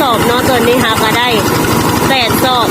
สอบเนาะตัวนี้หาก็ได้แปดสอบ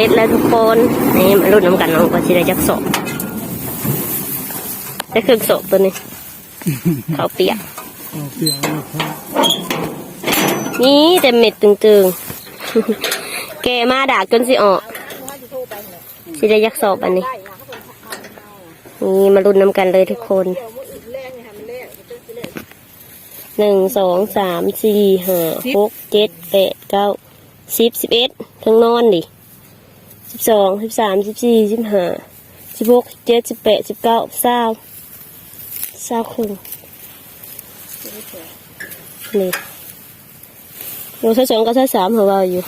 ร็จแล้วทุกคนนี่มารุ่นน้ำกันน้องก็สิได้จักสอบได้ครึ่งสอบตัวนี้เขาวเปียกเอาเปลี่ยนเอาครับนี่แต่เม็ดตึงๆแกมาด่าจนสิออกสิได้ยักสอบอันนี้ นี่มารุ่นน้ำกันเลยทุกคน หนึ่งสองสามสี่ห้าหกเจ็ดแปดเก้าสิบสิบเอ็ดทั้งนอนดิ สิบสองสิบสามสิบสี่สิบห้าสิบหกสิบเจ็ดสิบแปดสิบเก้าเศร้าเศร้าครึ่งนี่โลเท่สองก็เท่สามเหรอว่าอยู่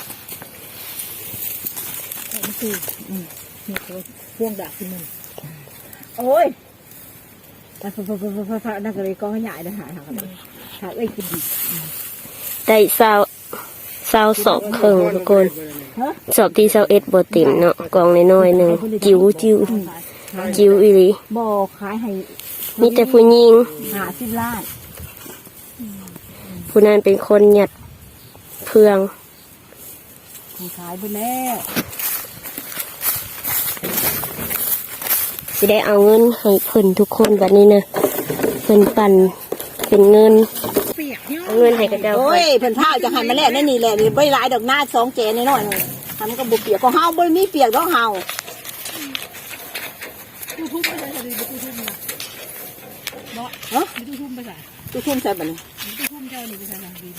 พ่วงดาบขึ้นมึงโอ้ยพระพระพระพระพระพระนักเลยก็ใหญ่นะหาหากันหาเอ้ยกินดีได้เศร้า เศร้าสอบครึ่งทุกคนฮะสอบที่เศร้าเอ็ดบเต็มเนาะกล่องน้อยๆหนึ่งจิ๋วจิ๋วจิ๋วอีหลีบ่อขายให้มีแต่ผู้หญิงหาสิบล้านผู้นั้นเป็นคนหยัดเพืองขายไปแล้วสิได้เอาเงินให้เพิ่นทุกคนแบบนี้นะเพิ่นปั่นเป็นเงิน เปียกเนี่ยเอาเงินให้กับเจ้าโอ้ยเพิ่นท้าจะให้มาแล้วนี่นี่แหละนี่ไม่หลายดอกหน้าสองเจนน้อยๆทำก็บุเปียกก็เฮาบ่มีเปียกดอกเฮาฮะตู้ทุ่มไปใส่ตู้ทุ่มใส่บัดนี้ตู้ทุ่มเจ้านี่ไปใส่ดิน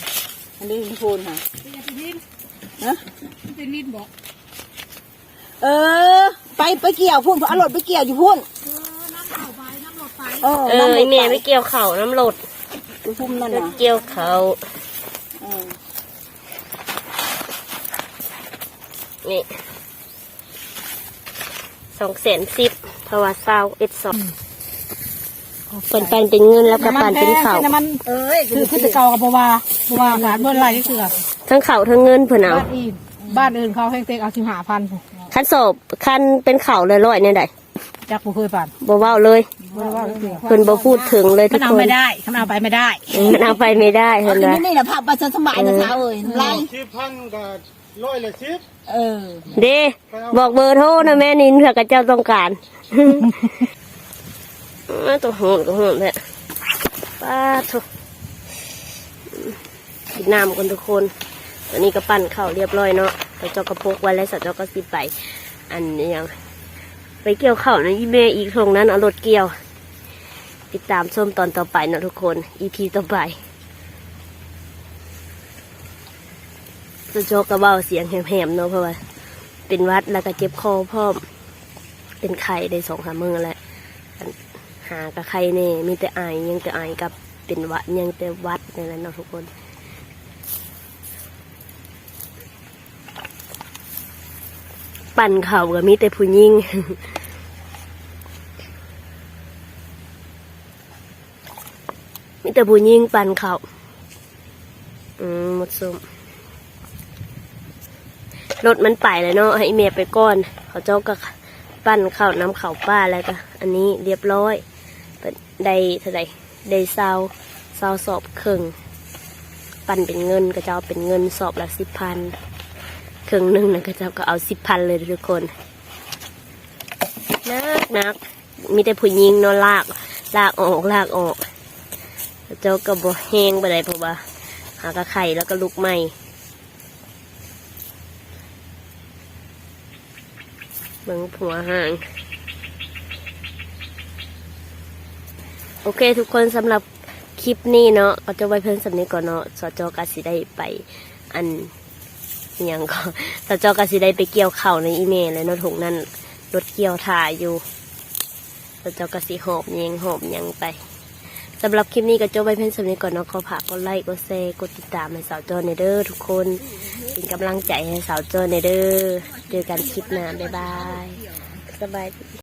อันนี้โคนค่ะฮะเป็นนิดบอกเออ ไปไปเกี่ยวพุ่นเอารถไปเกี่ยวอยู่พุ่นน้ำเข่าไปน้ำหลดไปเออเออไอแม่ไม่เกี่ยวเข่าน้ำหลด ดูทุ่มนั่นรถนะเกี่ยวเข่าเออนี่สองแสนสิบเพราะว่าเศร้าเอ็ดสองเพิ่นปั่นเป็นเงินแล้วก็ปั่นเป็นเข่าน้ำมันเอ้ยคือคือจะเก่ากับบัวาบัวาหลานเมื่อไรที่เสือทั้งเข่าทั้งเงินเพิ่นเอาบ้านอื่นบ้านอื่นเขาแห้งเต็กเอาชิมหาพันคันสอบคันเป็นเข่าเลยร้อยเนี่ยได้ จากบุเคยผ่านบ่เว้าเลยบัวว่าเสือเพิ่นบ่พูดถึงเลยทุมันกเอาคนไม่ได้มันเอาไปไม่ได้มันเอาไปไม่ได้เห็นไหมนี่นี่แหละภาพประชาสมัยนะสาวเอ้ยไรสิบพันกับร้อยละสิบเออเด้บอกเบอร์โทรนะแม่นินเผื่อกับเจ้าต้องการ อ้าวตัวโหดก็โหดแหละป้าทุกกินน้ำกันทุกคน ตอนนี้ก็ปั่นข้าวเรียบร้อยเนาะแต่เจ้ากระพกไว้แล้วสัตว์เจ้าก็สิไป อันนี้ยัง ไปเกี่ยวข้าวนะอีเมอีกตรงนั้นเอารถเกี่ยว ติดตามชมตอนต่อไปนะทุกคน อีพีต่อไปจะโจกกระเบ้าเสียงแหบๆเนาะเพราะว่าเป็นวัดแล้วก็เจ็บคอพร้อมเป็นไข้ได้สองสามมือแล้วหากับไข้เน่มีแต่ไอยังแต่ไอกับเป็นวัดยังแต่วัดนี่แหละเนาะทุกคนปั่นเข่าก็มีแต่ผู้หญิง แต่ผู้หญิงปั่นเขาอืมหมดซุมรถมันไปแล้วเนาะให้เมียไปก่อน เขาเจ้าก็ปั้นข้าวน้ำข้าวป้าแล้วก็อันนี้เรียบร้อยได้เท่าไหร่ได้ซาวซาวสอบเครึ่งปั้นเป็นเงินก็จะเอาเป็นเงินสอบละสิบพันเครึ่งหนึ่งนะก็เจ้าก็เอาสิบพันเลยทุกคนนักนักมีแต่ผู้หญิงนาะลาก ลากออกลากออก เขาเจ้าก็บ่แห้งไปเลยเพราะว่า หากระไข่แล้วก็ลูกไหมเบิ่งผัวห่าง โอเคทุกคนสำหรับคลิปนี้เนาะก็จะไว้เพิ่นสำนี้ก่อนเนาะสจกาสิได้ไปอันอหยังก็สจกาสิได้ไปเกี่ยวเข่าในอีเมลแล้วเนาะถุงนั้นรถเกี่ยวถ่ายอยู่สจกาสิหอบเยงหอบยังไป สำหรับคลิปนี้ก็จบไปเพิ่นสำนี้ก่อนเนาะขอฝากกดไลค์กดแชร์กดติดตามให้สาวจอในเด้อทุกคนเป็นกำลังใจให้สาวโจนในเด้อเจอกันคลิปหน้าบ๊ายบายสบายดี